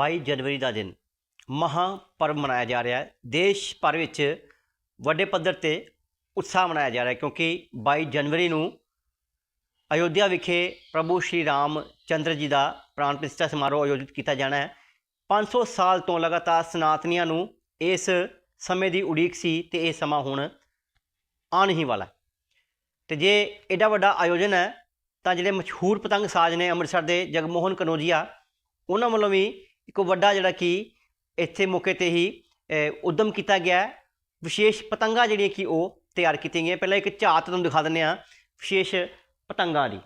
22 ਜਨਵਰੀ ਦਾ ਦਿਨ। ਮਹਾ ਪਰਵ ਮਨਾਇਆ ਜਾ ਰਿਹਾ ਹੈ। ਦੇਸ਼ ਭਰ ਵਿੱਚ ਵੱਡੇ ਪੱਧਰ ਤੇ ਉਤਸ਼ਾਹ ਮਨਾਇਆ ਜਾ ਰਿਹਾ ਹੈ ਕਿਉਂਕਿ 22 ਜਨਵਰੀ ਨੂੰ ਅਯੋਧਿਆ ਵਿਖੇ ਪ੍ਰਭੂ ਸ਼੍ਰੀ ਰਾਮ ਚੰਦਰ ਜੀ ਦਾ ਪ੍ਰਾਣ ਪ੍ਰਤਿਸ਼ਠਾ ਸਮਾਰੋਹ ਆਯੋਜਿਤ ਕੀਤਾ ਜਾਣਾ ਹੈ। 500 ਸਾਲ ਤੋਂ ਲਗਾਤਾਰ ਸਨਾਤਨੀਆਂ ਨੂੰ ਇਸ ਸਮੇਂ ਦੀ ਉਡੀਕ ਸੀ ਤੇ ਇਹ ਸਮਾਂ ਹੁਣ ਆਉਣ ਹੀ ਵਾਲਾ ਹੈ। ਤੇ ਜੇ ਐਡਾ ਵੱਡਾ ਆਯੋਜਨ ਹੈ ਤਾਂ ਜਿਹੜੇ ਮਸ਼ਹੂਰ ਪਤੰਗ ਸਾਜ਼ ਨੇ ਅੰਮ੍ਰਿਤਸਰ ਦੇ ਜਗਮੋਹਨ ਕਨੋਜੀਆ, ਉਹਨਾਂ ਵੱਲੋਂ ਵੀ ਇੱਕ ਵੱਡਾ ਜਿਹੜਾ ਕਿ ਇੱਥੇ ਮੌਕੇ ਤੇ ਹੀ ਅ, ਉਦਮ ਕੀਤਾ ਗਿਆ ਵਿਸ਼ੇਸ਼ ਪਤੰਗਾਂ ਜਿਹੜੀਆਂ ਕਿ ਉਹ ਤਿਆਰ ਕੀਤੀਆਂ ਗਈਆਂ। ਪਹਿਲਾਂ ਇੱਕ ਝਾਤ ਤੁਹਾਨੂੰ ਦਿਖਾ ਦਿੰਦੇ ਆ ਵਿਸ਼ੇਸ਼ ਪਤੰਗਾਂ ਦੀ।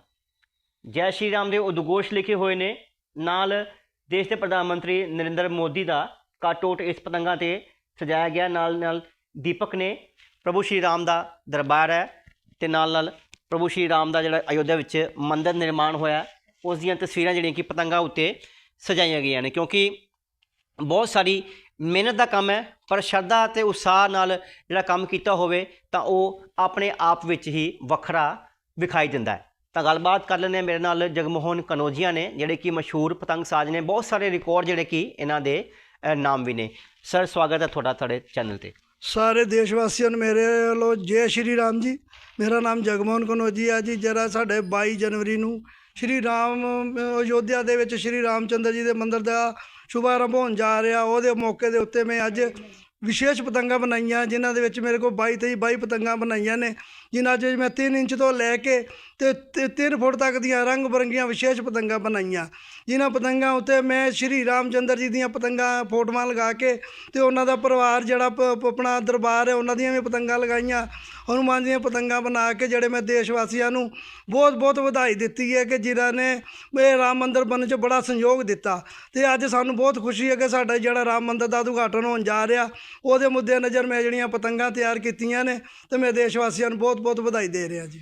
ਜੈ ਸ਼੍ਰੀ ਰਾਮ ਦੇ ਉਦਘੋਸ਼ ਲਿਖੇ ਹੋਏ ਨੇ। ਨਾਲ ਦੇਸ਼ ਦੇ ਪ੍ਰਧਾਨ ਮੰਤਰੀ ਨਰਿੰਦਰ ਮੋਦੀ ਦਾ ਕਾਟੋਟ ਇਸ ਪਤੰਗਾਂ ਤੇ ਸਜਾਇਆ ਗਿਆ। ਨਾਲ ਨਾਲ ਦੀਪਕ ਨੇ ਪ੍ਰਭੂ ਸ਼੍ਰੀ ਰਾਮ ਦਾ ਦਰਬਾਰ ਹੈ ਤੇ ਨਾਲ ਨਾਲ ਪ੍ਰਭੂ ਸ਼੍ਰੀ ਰਾਮ ਦਾ ਜਿਹੜਾ ਅਯੋਧਿਆ ਵਿੱਚ ਮੰਦਿਰ ਨਿਰਮਾਣ ਹੋਇਆ ਉਸ ਦੀਆਂ ਤਸਵੀਰਾਂ ਜਿਹੜੀਆਂ ਕਿ ਪਤੰਗਾਂ ਉੱਤੇ ਸਜਾਈਆਂ ਗਈਆਂ ਨੇ, ਕਿਉਂਕਿ ਬਹੁਤ ਸਾਰੀ ਮਿਹਨਤ ਦਾ ਕੰਮ ਹੈ, ਪਰ ਸ਼ਰਧਾ ਤੇ ਉਤਸ਼ਾਹ ਨਾਲ ਜਿਹੜਾ ਕੰਮ ਕੀਤਾ ਹੋਵੇ, ਤਾਂ ਉਹ ਆਪਣੇ ਆਪ ਵਿੱਚ ਹੀ ਵੱਖਰਾ ਵਿਖਾਈ ਦਿੰਦਾ ਹੈ। ਤਾਂ ਗੱਲਬਾਤ ਕਰ ਲੈਂਦੇ ਹਾਂ, ਮੇਰੇ ਨਾਲ ਜਗਮੋਹਨ ਕਨੋਜੀਆ ਨੇ, ਜਿਹੜੇ ਕਿ ਮਸ਼ਹੂਰ ਪਤੰਗ ਸਾਜ਼ ਨੇ, ਬਹੁਤ ਸਾਰੇ ਰਿਕਾਰਡ ਜਿਹੜੇ ਕਿ ਇਹਨਾਂ ਦੇ ਨਾਮ ਵੀ ਨੇ। ਸਰ ਸਵਾਗਤ ਹੈ ਤੁਹਾਡਾ ਤੁਹਾਡੇ ਚੈਨਲ ਤੇ। ਸਾਰੇ ਦੇਸ਼ ਵਾਸੀਆਂ ਨੂੰ ਮੇਰੇ ਵੱਲੋਂ ਜੈ ਸ਼੍ਰੀ ਰਾਮ ਜੀ। ਮੇਰਾ ਨਾਮ ਜਗਮੋਹਨ ਕਨੋਜੀ ਹੈ ਜੀ, ਜਿਹੜਾ ਸਾਡੇ 22 ਜਨਵਰੀ ਨੂੰ ਸ਼੍ਰੀ ਰਾਮ ਅਯੋਧਿਆ ਦੇ ਵਿੱਚ ਸ਼੍ਰੀ ਰਾਮਚੰਦਰ ਜੀ ਦੇ ਮੰਦਿਰ ਦਾ ਸ਼ੁਭਾਰੰਭ ਹੋਣ ਜਾ ਰਿਹਾ। ਉਹਦੇ ਮੌਕੇ ਦੇ ਉੱਤੇ ਮੈਂ ਅੱਜ ਵਿਸ਼ੇਸ਼ ਪਤੰਗਾਂ ਬਣਾਈਆਂ, ਜਿਨ੍ਹਾਂ ਦੇ ਵਿੱਚ ਮੇਰੇ ਕੋਲ 22 23 22 ਪਤੰਗਾਂ ਬਣਾਈਆਂ ਨੇ, ਜਿਨ੍ਹਾਂ 'ਚ ਮੈਂ 3 ਇੰਚ ਤੋਂ ਲੈ ਕੇ ਤੇ 3 ਫੁੱਟ ਤੱਕ ਦੀਆਂ ਰੰਗ ਬਰੰਗੀਆਂ ਵਿਸ਼ੇਸ਼ ਪਤੰਗਾਂ ਬਣਾਈਆਂ। ਜਿਨ੍ਹਾਂ ਪਤੰਗਾਂ ਉੱਤੇ ਮੈਂ ਸ਼੍ਰੀ ਰਾਮਚੰਦਰ ਜੀ ਦੀਆਂ ਪਤੰਗਾਂ ਫੋਟੋਆਂ ਲਗਾ ਕੇ ਤੇ ਉਹਨਾਂ ਦਾ ਪਰਿਵਾਰ ਜਿਹੜਾ ਪ- ਆਪਣਾ ਦਰਬਾਰ ਹੈ, ਉਹਨਾਂ ਦੀਆਂ ਵੀ ਪਤੰਗਾਂ ਲਗਾਈਆਂ। ਹਨੂੰਮਾਨ ਦੀਆਂ ਪਤੰਗਾਂ ਬਣਾ ਕੇ ਜਿਹੜੇ ਮੈਂ ਦੇਸ਼ ਵਾਸੀਆਂ ਨੂੰ ਬਹੁਤ ਬਹੁਤ ਵਧਾਈ ਦਿੱਤੀ ਹੈ ਕਿ ਜਿਨ੍ਹਾਂ ਨੇ ਇਹ ਰਾਮ ਮੰਦਰ ਬਣਨ 'ਚ ਬੜਾ ਸੰਯੋਗ ਦਿੱਤਾ। ਤੇ ਅੱਜ ਸਾਨੂੰ ਬਹੁਤ ਖੁਸ਼ੀ ਹੈ ਕਿ ਸਾਡਾ ਜਿਹੜਾ ਰਾਮ ਮੰਦਰ ਦਾ ਉਦਘਾਟਨ ਹੋਣ ਜਾ ਰਿਹਾ, ਉਹਦੇ ਮੁੱਦੇ ਨਜ਼ਰ ਮੈਂ ਜਿਹੜੀਆਂ ਪਤੰਗਾਂ ਤਿਆਰ ਕੀਤੀਆਂ ਨੇ ਤੇ ਮੈਂ ਦੇਸ਼ ਵਾਸੀਆਂ ਨੂੰ ਬਹੁਤ ਬਹੁਤ ਵਧਾਈ ਦੇ ਰਿਹਾ ਜੀ।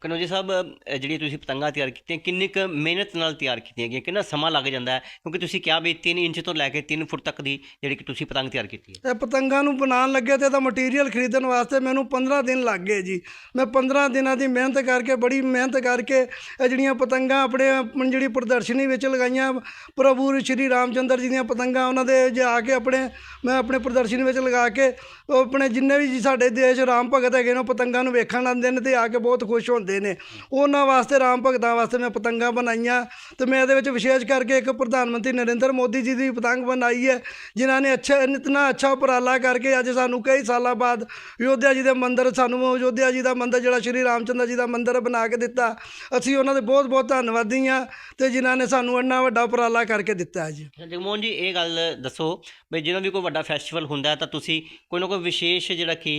ਕਨੋਜੀ ਸਾਹਿਬ ਅ, ਜਿਹੜੀ ਤੁਸੀਂ ਪਤੰਗਾਂ ਤਿਆਰ ਕੀਤੀਆਂ ਕਿੰਨੀ ਕੁ ਮਿਹਨਤ ਨਾਲ ਤਿਆਰ ਕੀਤੀਆਂ ਗਈਆਂ? ਕਿੰਨਾ ਸਮਾਂ ਲੱਗ ਜਾਂਦਾ ਹੈ? ਕਿਉਂਕਿ ਤੁਸੀਂ ਕਿਹਾ ਵੀ 3 ਇੰਚ ਤੋਂ ਲੈ ਕੇ 3 ਫੁੱਟ ਤੱਕ ਦੀ ਜਿਹੜੀ ਕਿ ਤੁਸੀਂ ਪਤੰਗ ਤਿਆਰ ਕੀਤੀ ਹੈ। ਇਹ ਪਤੰਗਾਂ ਨੂੰ ਬਣਾਉਣ ਲੱਗੇ ਤੇ ਇਹਦਾ ਮਟੀਰੀਅਲ ਖਰੀਦਣ ਵਾਸਤੇ ਮੈਨੂੰ 15 ਦਿਨ ਲੱਗ ਗਏ ਜੀ। ਮੈਂ 15 ਦਿਨਾਂ ਦੀ ਮਿਹਨਤ ਕਰਕੇ ਬੜੀ ਮਿਹਨਤ ਕਰਕੇ ਇਹ ਜਿਹੜੀਆਂ ਪਤੰਗਾਂ ਆਪਣੇ ਆਪਣੀ ਜਿਹੜੀ ਪ੍ਰਦਰਸ਼ਨੀ ਵਿੱਚ ਲਗਾਈਆਂ ਪ੍ਰਭੂ ਸ਼੍ਰੀ ਰਾਮਚੰਦਰ ਜੀ ਦੀਆਂ ਪਤੰਗਾਂ ਉਹਨਾਂ ਦੇ ਜਾ ਕੇ ਆਪਣੇ ਮੈਂ ਆਪਣੇ ਪ੍ਰਦਰਸ਼ਨੀ ਵਿੱਚ ਲਗਾ ਕੇ ਉਹ ਆਪਣੇ ਜਿੰਨੇ ਵੀ ਜੀ ਸਾਡੇ ਦੇਸ਼ ਰਾਮ ਭਗਤ ਹੈਗੇ ਨੇ ਉਹ ਪਤੰਗਾਂ ਨੂੰ ਵੇਖਣ ਆਉਂਦੇ ਨੇ ਤੇ ਆ ਕੇ ਬਹੁਤ ਖੁਸ਼ ਹੁੰਦੇ ਨੇ। ਉਹਨਾਂ ਵਾਸਤੇ, ਰਾਮ ਭਗਤਾਂ ਵਾਸਤੇ ਮੈਂ ਪਤੰਗਾਂ ਬਣਾਈਆਂ ਤੇ ਮੈਂ ਇਹਦੇ ਵਿੱਚ ਵਿਸ਼ੇਸ਼ ਕਰਕੇ ਇੱਕ ਪ੍ਰਧਾਨ ਮੰਤਰੀ ਨਰਿੰਦਰ ਮੋਦੀ ਜੀ ਦੀ ਪਤੰਗ ਬਣਾਈ ਹੈ, ਜਿਨ੍ਹਾਂ ਨੇ ਅੱਛਾ, ਇਤਨਾ ਅੱਛਾ ਉਪਰਾਲਾ ਕਰਕੇ ਅੱਜ ਸਾਨੂੰ ਕਈ ਸਾਲਾਂ ਬਾਅਦ ਅਯੋਧਿਆ ਜੀ ਦੇ ਮੰਦਿਰ, ਸਾਨੂੰ ਅਯੋਧਿਆ ਜੀ ਦਾ ਮੰਦਿਰ, ਜਿਹੜਾ ਸ਼੍ਰੀ ਰਾਮਚੰਦਰ ਜੀ ਦਾ ਮੰਦਿਰ ਬਣਾ ਕੇ ਦਿੱਤਾ। ਅਸੀਂ ਉਹਨਾਂ ਦੇ ਬਹੁਤ ਬਹੁਤ ਧੰਨਵਾਦੀ ਹਾਂ ਤੇ ਜਿਨ੍ਹਾਂ ਨੇ ਸਾਨੂੰ ਇੰਨਾ ਵੱਡਾ ਉਪਰਾਲਾ ਕਰਕੇ ਦਿੱਤਾ ਹੈ ਜੀ। ਜਗਮੋਹਨ ਜੀ, ਇਹ ਗੱਲ ਦੱਸੋ ਵੀ ਜਦੋਂ ਵੀ ਕੋਈ ਵੱਡਾ ਫੈਸਟੀਵਲ ਹੁੰਦਾ ਤਾਂ ਤੁਸੀਂ ਕੋਈ ਨਾ ਕੋਈ ਵਿਸ਼ੇਸ਼ ਜਿਹੜਾ ਕਿ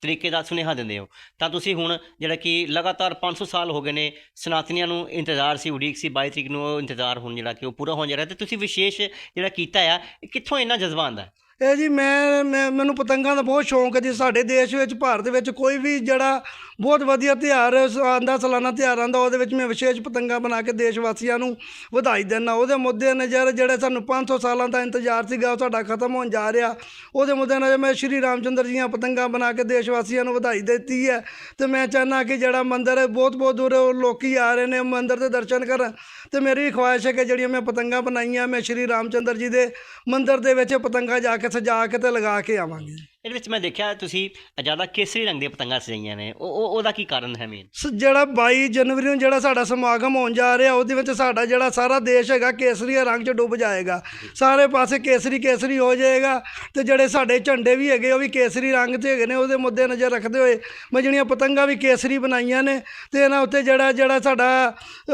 ਤਰੀਕੇ ਦਾ ਸੁਨੇਹਾ ਦਿੰਦੇ ਹੋ। ਤਾਂ ਤੁਸੀਂ ਹੁਣ ਜਿਹੜਾ ਕਿ ਲਗਾਤਾਰ 500 ਸਾਲ ਹੋ ਗਏ ਨੇ, ਸਨਾਤਨੀਆਂ ਨੂੰ ਇੰਤਜ਼ਾਰ ਸੀ, ਉਡੀਕ ਸੀ 22 ਤਰੀਕ ਨੂੰ ਉਹ ਇੰਤਜ਼ਾਰ ਹੁਣ ਜਿਹੜਾ ਕਿ ਉਹ ਪੂਰਾ ਹੋਣ ਜਾ ਰਿਹਾ ਤੇ ਤੁਸੀਂ ਵਿਸ਼ੇਸ਼ ਜਿਹੜਾ ਕੀਤਾ ਆ ਕਿੱਥੋਂ ਇੰਨਾ ਜਜ਼ਬਾ ਆਉਂਦਾ ਇਹ ਜੀ ਮੈਂ, ਮੈਂ- ਮੈਨੂੰ ਪਤੰਗਾਂ ਦਾ ਬਹੁਤ ਸ਼ੌਂਕ ਹੈ ਜੀ। ਸਾਡੇ ਦੇਸ਼ ਵਿੱਚ, ਭਾਰਤ ਵਿੱਚ ਕੋਈ ਵੀ ਜਿਹੜਾ ਬਹੁਤ ਵਧੀਆ ਤਿਉਹਾਰ ਆਉਂਦਾ, ਸਾਲਾਨਾ ਤਿਉਹਾਰ ਆਉਂਦਾ, ਉਹਦੇ ਵਿੱਚ ਮੈਂ ਵਿਸ਼ੇਸ਼ ਪਤੰਗਾਂ ਬਣਾ ਕੇ ਦੇਸ਼ ਵਾਸੀਆਂ ਨੂੰ ਵਧਾਈ ਦਿੰਦਾ। ਉਹਦੇ ਮੁੱਦੇ ਨਜ਼ਰ ਜਿਹੜੇ ਸਾਨੂੰ 500 ਸਾਲਾਂ ਦਾ ਇੰਤਜ਼ਾਰ ਸੀਗਾ, ਉਹ ਸਾਡਾ ਖਤਮ ਹੋਣ ਜਾ ਰਿਹਾ। ਉਹਦੇ ਮੁੱਦੇ ਨਜ਼ਰ ਮੈਂ ਸ਼੍ਰੀ ਰਾਮਚੰਦਰ ਜੀ ਦੀਆਂ ਪਤੰਗਾਂ ਬਣਾ ਕੇ ਦੇਸ਼ ਵਾਸੀਆਂ ਨੂੰ ਵਧਾਈ ਦਿੱਤੀ ਹੈ। ਤੇ ਮੈਂ ਚਾਹੁੰਦਾ ਕਿ ਜਿਹੜਾ ਮੰਦਿਰ ਬਹੁਤ ਬਹੁਤ ਦੂਰੋਂ ਲੋਕੀ ਆ ਰਹੇ ਨੇ ਮੰਦਿਰ ਦੇ ਦਰਸ਼ਨ ਕਰਨ। ਤੇ ਮੇਰੀ ਵੀ ਖੁਆਇਸ਼ ਹੈ ਕਿ ਜਿਹੜੀਆਂ ਮੈਂ ਪਤੰਗਾਂ ਬਣਾਈਆਂ, ਮੈਂ ਸ਼੍ਰੀ ਰਾਮਚੰਦਰ ਜੀ ਦੇ ਮੰਦਿਰ ਦੇ ਵਿੱਚ ਪਤੰਗਾਂ ਜਾ ਕੇ ਸਜਾ ਕੇ ਤੇ ਲਗਾ ਕੇ ਆਵਾਂਗੇ। ਇਹਦੇ ਵਿੱਚ ਮੈਂ ਦੇਖਿਆ ਤੁਸੀਂ ਜ਼ਿਆਦਾ ਕੇਸਰੀ ਰੰਗ ਦੀਆਂ ਪਤੰਗਾਂ ਸਜਾਈਆਂ ਨੇ। ਉਹ ਉਹ- ਉਹਦਾ ਕੀ ਕਾਰਨ ਹੈ ਮੇਨ ਸ- ਜਿਹੜਾ 22 ਜਨਵਰੀ ਨੂੰ ਜਿਹੜਾ ਸਾਡਾ ਸਮਾਗਮ ਹੋਣ ਜਾ ਰਿਹਾ ਉਹਦੇ ਵਿੱਚ ਸਾਡਾ ਜਿਹੜਾ ਸਾਰਾ ਦੇਸ਼ ਹੈਗਾ ਕੇਸਰੀ ਰੰਗ 'ਚ ਡੁੱਬ ਜਾਏਗਾ। ਸਾਰੇ ਪਾਸੇ ਕੇਸਰੀ ਕੇਸਰੀ ਹੋ ਜਾਏਗਾ ਤੇ ਜਿਹੜੇ ਸਾਡੇ ਝੰਡੇ ਵੀ ਹੈਗੇ ਉਹ ਵੀ ਕੇਸਰੀ ਰੰਗ 'ਚ ਹੈਗੇ ਨੇ ਉਹਦੇ ਮੁੱਦੇ ਨਜ਼ਰ ਰੱਖਦੇ ਹੋਏ ਮੈਂ ਜਿਹੜੀਆਂ ਪਤੰਗਾਂ ਵੀ ਕੇਸਰੀ ਬਣਾਈਆਂ ਨੇ ਤੇ ਇਹਨਾਂ ਉੱਤੇ ਜਿਹੜਾ ਜਿਹੜਾ ਸਾਡਾ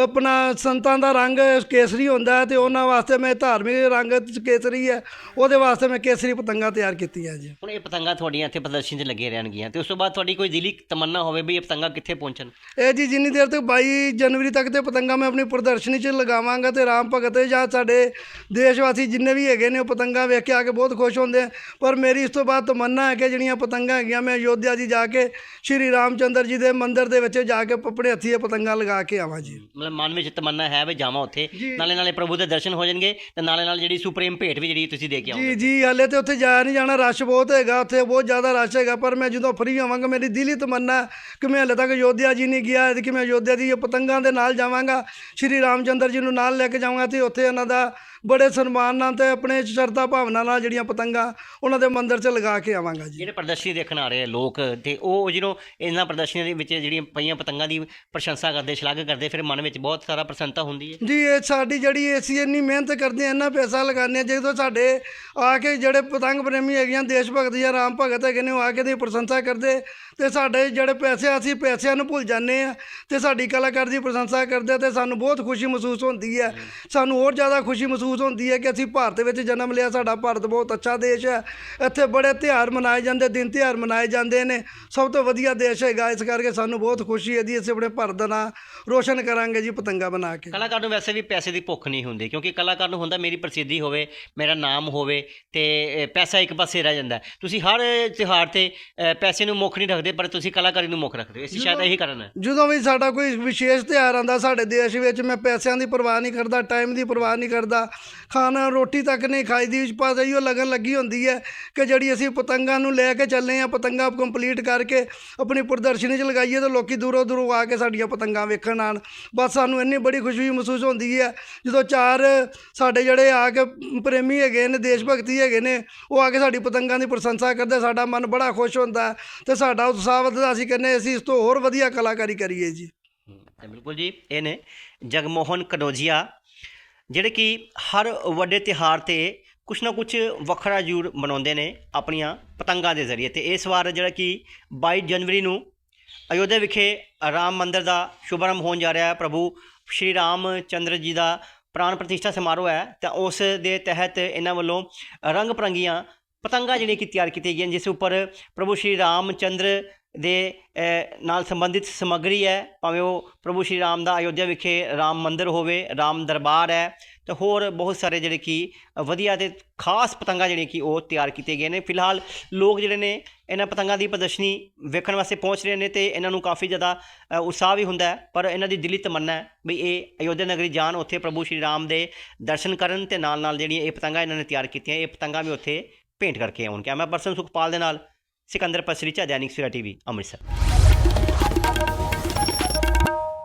ਆਪਣਾ ਸੰਤਾਂ ਦਾ ਰੰਗ ਕੇਸਰੀ ਹੁੰਦਾ ਹੈ ਤੇ ਉਹਨਾਂ ਵਾਸਤੇ ਮੈਂ ਧਾਰਮਿਕ ਰੰਗ ਕੇਸਰੀ ਹੈ ਉਹਦੇ ਵਾਸਤੇ ਮੈਂ ਕੇਸਰੀ ਪਤੰਗਾਂ ਤਿਆਰ ਕੀਤੀਆਂ ਜੀ। ਹੁਣ ਇਹ ਪਤੰਗਾਂ ਤੁਹਾਡੀਆਂ ਇੱਥੇ ਪ੍ਰਦਰਸ਼ਨ 'ਚ ਲੱਗੇ ਰਹਿਣਗੀਆਂ ਤੇ ਉਸ ਤੋਂ ਬਾਅਦ ਤੁਹਾਡੀ ਕੋਈ ਦਿਲੀ ਤਮੰਨਾ ਹੋਵੇ ਵੀ ਇਹ ਪਤੰਗਾਂ ਕਿੱਥੇ ਪਹੁੰਚਣ? ਇਹ ਜੀ ਜਿੰਨੀ ਦੇਰ ਤੱਕ 22 ਜਨਵਰੀ ਤੱਕ ਤੇ ਪਤੰਗਾਂ ਮੈਂ ਆਪਣੀ ਪ੍ਰਦਰਸ਼ਨੀ 'ਚ ਲਗਾਵਾਂਗਾ ਤੇ ਰਾਮ ਭਗਤ ਜਾਂ ਸਾਡੇ ਦੇਸ਼ ਵਾਸੀ ਜਿੰਨੇ ਵੀ ਹੈਗੇ ਨੇ ਉਹ ਪਤੰਗਾਂ ਵੇਖ ਕੇ ਆ ਕੇ ਬਹੁਤ ਖੁਸ਼ ਹੁੰਦੇ ਆ। ਪਰ ਮੇਰੀ ਇਸ ਤੋਂ ਬਾਅਦ ਤਮੰਨਾ ਹੈ ਕਿ ਜਿਹੜੀਆਂ ਪਤੰਗਾਂ ਹੈਗੀਆਂ ਮੈਂ ਅਯੋਧਿਆ ਜੀ ਜਾ ਕੇ ਸ਼੍ਰੀ ਰਾਮਚੰਦਰ ਜੀ ਦੇ ਮੰਦਿਰ ਦੇ ਵਿੱਚ ਜਾ ਕੇ ਆਪਣੇ ਹੱਥੀਂ ਇਹ ਪਤੰਗਾਂ ਲਗਾ ਕੇ ਆਵਾਂ ਜੀ। ਮਤਲਬ ਮਨ ਵਿੱਚ ਤਮੰਨਾ ਹੈ ਵੀ ਜਾਵਾਂ ਉੱਥੇ। ਨਾਲੇ ਨਾਲੇ ਪ੍ਰਭੂ ਦੇ ਦਰਸ਼ਨ ਹੋ ਜਾਣਗੇ ਤੇ ਨਾਲੇ ਨਾਲ ਜਿਹੜੀ ਸੁਪਰੀਮ ਭੇਟ ਵੀ ਜਿਹੜੀ ਤੁਸੀਂ ਦੇ ਕੇ ਜੀ ਜੀ ਹਲੇ ਤੇ ਉੱਥੇ ਜਾ ਨਹੀਂ ਜਾਣਾ ਰਸ਼ ਬਹੁਤ ਹੈਗਾ ਉੱਥੇ ਬਹੁਤ ਜ਼ਿਆਦਾ ਰਸ਼ ਹੈਗਾ, ਪਰ ਮੈਂ ਜਦੋਂ ਫਰੀ ਹੋਵਾਂਗਾ, ਮੇਰੀ ਦਿਲੀ ਤਮੰਨਾ ਕਿ ਮੈਂ ਹਲੇ ਤੱਕ ਅਯੋਧਿਆ ਜੀ ਨਹੀਂ ਗਿਆ, ਕਿ ਮੈਂ ਅਯੋਧਿਆ ਦੀ ਪਤੰਗਾਂ ਦੇ ਨਾਲ ਜਾਵਾਂਗਾ, ਸ਼੍ਰੀ ਰਾਮਚੰਦਰ ਜੀ ਨੂੰ ਨਾਲ ਲੈ ਕੇ ਜਾਵਾਂਗਾ ਤੇ ਉੱਥੇ ਉਹਨਾਂ ਦਾ ਬੜੇ ਸਨਮਾਨ ਨਾਲ ਤੇ ਆਪਣੇ ਸ਼ਰਧਾ ਭਾਵਨਾ ਨਾਲ ਜਿਹੜੀਆਂ ਪਤੰਗਾਂ ਉਹਨਾਂ ਦੇ ਮੰਦਿਰ 'ਚ ਲਗਾ ਕੇ ਆਵਾਂਗਾ ਜੀ। ਜਿਹੜੇ ਪ੍ਰਦਰਸ਼ਨੀ ਦੇਖਣ ਆ ਰਹੇ ਆ ਲੋਕ ਤੇ ਉਹ ਜਿਹਨੂੰ ਇਹਨਾਂ ਪ੍ਰਦਰਸ਼ਨੀਆਂ ਦੇ ਵਿੱਚ ਜਿਹੜੀਆਂ ਪਈਆਂ ਪਤੰਗਾਂ ਦੀ ਪ੍ਰਸ਼ੰਸਾ ਕਰਦੇ ਸ਼ਲਾਘਾ ਕਰਦੇ ਫਿਰ ਮਨ ਵਿੱਚ ਬਹੁਤ ਸਾਰਾ ਪ੍ਰਸੰਨਤਾ ਹੁੰਦੀ ਹੈ। ਜੀ ਇਹ ਸਾਡੀ ਜਿਹੜੀ ਅਸੀਂ ਇੰਨੀ ਮਿਹਨਤ ਕਰਦੇ ਹਾਂ ਇੰਨਾ ਪੈਸਾ ਲਗਾਉਂਦੇ ਹਾਂ ਜਦੋਂ ਸਾਡੇ ਆ ਕੇ ਜਿਹੜੇ ਪਤੰਗ ਪ੍ਰੇਮੀ ਹੈਗੀਆਂ ਦੇਸ਼ ਭਗਤ ਜਾਂ ਰਾਮ ਭਗਤ ਹੈਗੇ ਨੇ ਉਹ ਆ ਕੇ ਦੀ ਪ੍ਰਸ਼ੰਸਾ ਕਰਦੇ ਤੇ ਸਾਡੇ ਜਿਹੜੇ ਪੈਸੇ ਆ, ਅਸੀਂ ਪੈਸਿਆਂ ਨੂੰ ਭੁੱਲ ਜਾਂਦੇ ਆ ਤੇ ਸਾਡੀ ਕਲਾਕਾਰ ਦੀ ਪ੍ਰਸ਼ੰਸਾ ਕਰਦੇ ਆ ਤੇ ਸਾਨੂੰ ਬਹੁਤ ਖੁਸ਼ੀ ਮਹਿਸੂਸ ਹੁੰਦੀ ਹੈ। ਸਾਨੂੰ ਹੋਰ ਜ਼ਿਆਦਾ ਖੁਸ਼ੀ ਮਹਿਸੂਸ ਹੁੰਦੀ ਹੈ ਕਿ ਅਸੀਂ ਭਾਰਤ ਵਿੱਚ ਜਨਮ ਲਿਆ ਸਾਡਾ ਭਾਰਤ ਬਹੁਤ ਅੱਛਾ ਦੇਸ਼ ਹੈ। ਇੱਥੇ ਬੜੇ ਤਿਉਹਾਰ ਮਨਾਏ ਜਾਂਦੇ ਦਿਨ ਤਿਉਹਾਰ ਮਨਾਏ ਜਾਂਦੇ ਨੇ। ਸਭ ਤੋਂ ਵਧੀਆ ਦੇਸ਼ ਹੈਗਾ ਇਸ ਕਰਕੇ ਸਾਨੂੰ ਬਹੁਤ ਖੁਸ਼ੀ ਹੈ ਜੀ ਅਸੀਂ ਆਪਣੇ ਭਾਰਤ ਦਾ ਨਾਂ ਰੋਸ਼ਨ ਕਰਾਂਗੇ ਜੀ ਪਤੰਗਾ ਬਣਾ ਕੇ। ਕਲਾਕਾਰ ਨੂੰ ਵੈਸੇ ਵੀ ਪੈਸੇ ਦੀ ਭੁੱਖ ਨਹੀਂ ਹੁੰਦੀ ਕਿਉਂਕਿ ਕਲਾਕਾਰ ਨੂੰ ਹੁੰਦਾ ਮੇਰੀ ਪ੍ਰਸਿੱਧੀ ਹੋਵੇ ਮੇਰਾ ਨਾਮ ਹੋਵੇ ਤੇ ਪੈਸਾ ਇੱਕ ਪਾਸੇ ਰਹਿ ਜਾਂਦਾ। ਤੁਸੀਂ ਹਰ ਤਿਉਹਾਰ ਤੇ ਪੈਸੇ ਨੂੰ ਮੁੱਖ ਨਹੀਂ ਰੱਖਦੇ ਪਰ ਤੁਸੀਂ ਕਲਾਕਾਰੀ ਨੂੰ ਮੁੱਖ ਰੱਖਦੇ ਹੋ। ਇਸ ਸ਼ਾਇਦ ਇਹੀ ਕਾਰਨ ਹੈ। ਜਦੋਂ ਵੀ ਸਾਡਾ ਕੋਈ ਵਿਸ਼ੇਸ਼ ਤਿਉਹਾਰ ਆਉਂਦਾ ਸਾਡੇ ਦੇਸ਼ ਵਿੱਚ ਮੈਂ ਪੈਸਿਆਂ ਦੀ ਪਰਵਾਹ ਨਹੀਂ ਕਰਦਾ ਟਾਈਮ ਦੀ ਪਰਵਾਹ ਨਹੀਂ ਕਰਦਾ ਖਾਣਾ ਰੋਟੀ ਤੱਕ ਨਹੀਂ ਖਾਈ, ਦੀ ਪਾਸ ਇਹੋ ਲਗਨ ਲੱਗੀ ਹੁੰਦੀ ਹੈ ਕਿ ਜਿਹੜੀ ਅਸੀਂ ਪਤੰਗਾਂ ਨੂੰ ਲੈ ਕੇ ਚੱਲੇ ਆ ਪਤੰਗਾਂ ਕੰਪਲੀਟ ਕਰਕੇ ਆਪਣੀ ਪ੍ਰਦਰਸ਼ਨੀ 'ਚ ਲਗਾਈਏ ਤਾਂ ਲੋਕੀ ਦੂਰੋਂ ਦੂਰੋਂ ਆ ਕੇ ਸਾਡੀਆਂ ਪਤੰਗਾਂ ਵੇਖਣ ਆਉਣ। ਬਸ ਸਾਨੂੰ ਇੰਨੀ ਬੜੀ ਖੁਸ਼ੀ ਮਹਿਸੂਸ ਹੁੰਦੀ ਹੈ, ਜਦੋਂ ਚਾਰ ਸਾਡੇ ਜਿਹੜੇ ਆ ਕੇ ਪ੍ਰੇਮੀ ਹੈਗੇ ਨੇ, ਦੇਸ਼ ਭਗਤੀ ਹੈਗੇ ਨੇ, ਉਹ ਆ ਕੇ ਸਾਡੀ ਪਤੰਗਾਂ ਦੀ ਪ੍ਰਸ਼ੰਸਾ ਕਰਦੇ, ਸਾਡਾ ਮਨ ਬੜਾ ਖੁਸ਼ ਹੁੰਦਾ ਹੈ ਤੇ ਸਾਡਾ ਉਤਸ਼ਾਹ ਵੱਧਦਾ, ਅਸੀਂ ਕਹਿੰਦੇ ਅਸੀਂ ਇਸ ਤੋਂ ਹੋਰ ਵਧੀਆ ਕਲਾਕਾਰੀ ਕਰੀਏ ਜੀ। ਬਿਲਕੁਲ ਜੀ, ਇਹ ਨੇ ਜਗਮੋਹਨ ਕਨੋਜੀਆ ਜਿਹੜੇ ਕਿ ਹਰ ਵੱਡੇ ਤਿਹਾਰ ਤੇ ਕੁਛ ਨਾ ਕੁਛ ਵੱਖਰਾ ਜ਼ਰੂਰ ਮਨਾਉਂਦੇ ਨੇ ਆਪਣੀਆਂ ਪਤੰਗਾਂ ਦੇ ਜ਼ਰੀਏ ਤੇ ਇਸ ਵਾਰ ਜਿਹੜਾ ਕਿ 22 ਜਨਵਰੀ ਨੂੰ ਅਯੋਧਿਆ ਵਿਖੇ ਰਾਮ ਮੰਦਿਰ ਦਾ ਸ਼ੁਭਾਰੰਭ ਹੋਣ ਜਾ ਰਿਹਾ ਹੈ। ਪ੍ਰਭੂ ਸ਼੍ਰੀ ਰਾਮ ਚੰਦਰ ਜੀ ਦਾ ਪ੍ਰਾਣ ਪ੍ਰਤਿਸ਼ਠਾ ਸਮਾਰੋਹ ਹੈ ਤਾਂ ਉਸ ਦੇ ਤਹਿਤ ਇਹਨਾਂ ਵੱਲੋਂ ਰੰਗ ਪਰੰਗੀਆਂ ਪਤੰਗਾਂ ਜਿਹੜੀਆਂ ਕਿ ਤਿਆਰ ਕੀਤੀਆਂ ਗਈਆਂ ਜਿਸ ਉੱਪਰ ਪ੍ਰਭੂ ਸ਼੍ਰੀ ਰਾਮ ਚੰਦਰ ਦੇ ਨਾਲ ਸੰਬੰਧਿਤ ਸਮੱਗਰੀ ਹੈ। ਭਾਵੇਂ ਉਹ ਪ੍ਰਭੂ ਸ਼੍ਰੀ ਰਾਮ ਦਾ ਅਯੋਧਿਆ ਵਿਖੇ ਰਾਮ ਮੰਦਿਰ ਹੋਵੇ, ਰਾਮ ਦਰਬਾਰ ਹੈ, ਤੇ ਹੋਰ ਬਹੁਤ ਸਾਰੇ ਜਿਹੜੇ ਕਿ ਵਧੀਆ ਤੇ ਖਾਸ ਪਤੰਗਾਂ ਜਿਹੜੀਆਂ ਕਿ ਉਹ ਤਿਆਰ ਕੀਤੇ ਗਏ ਨੇ। ਫਿਲਹਾਲ ਲੋਕ ਜਿਹੜੇ ਨੇ ਇਹਨਾਂ ਪਤੰਗਾਂ ਦੀ ਪ੍ਰਦਰਸ਼ਨੀ ਵੇਖਣ ਵਾਸਤੇ ਪਹੁੰਚ ਰਹੇ ਨੇ ਤੇ ਇਹਨਾਂ ਨੂੰ ਕਾਫੀ ਜ਼ਿਆਦਾ ਉਤਸ਼ਾਹ ਵੀ ਹੁੰਦਾ ਹੈ। ਪਰ ਇਹਨਾਂ ਦੀ ਦਿਲੀ ਤਮੰਨਾ ਹੈ ਵੀ ਇਹ ਅਯੋਧਿਆ ਨਗਰੀ ਜਾਣ, ਉੱਥੇ ਪ੍ਰਭੂ ਸ਼੍ਰੀ ਰਾਮ ਦੇ ਦਰਸ਼ਨ ਕਰਨ ਤੇ ਨਾਲ ਨਾਲ ਜਿਹੜੀਆਂ ਇਹ ਪਤੰਗਾਂ ਇਹਨਾਂ ਨੇ ਤਿਆਰ ਕੀਤੀਆਂ, ਇਹ ਪਤੰਗਾਂ ਵੀ ਉੱਥੇ ਭੇਂਟ ਕਰਕੇ ਆਉਣ ਕੈਮਰਾ ਪਰਸਨ ਸੁਖਪਾਲ ਦੇ ਨਾਲ ਸਿਕੰਦਰ ਪਸਰੀਚਾ ਦੈਨਿਕ ਸਵੇਰਾ ਟੀਵੀ ਅੰਮ੍ਰਿਤਸਰ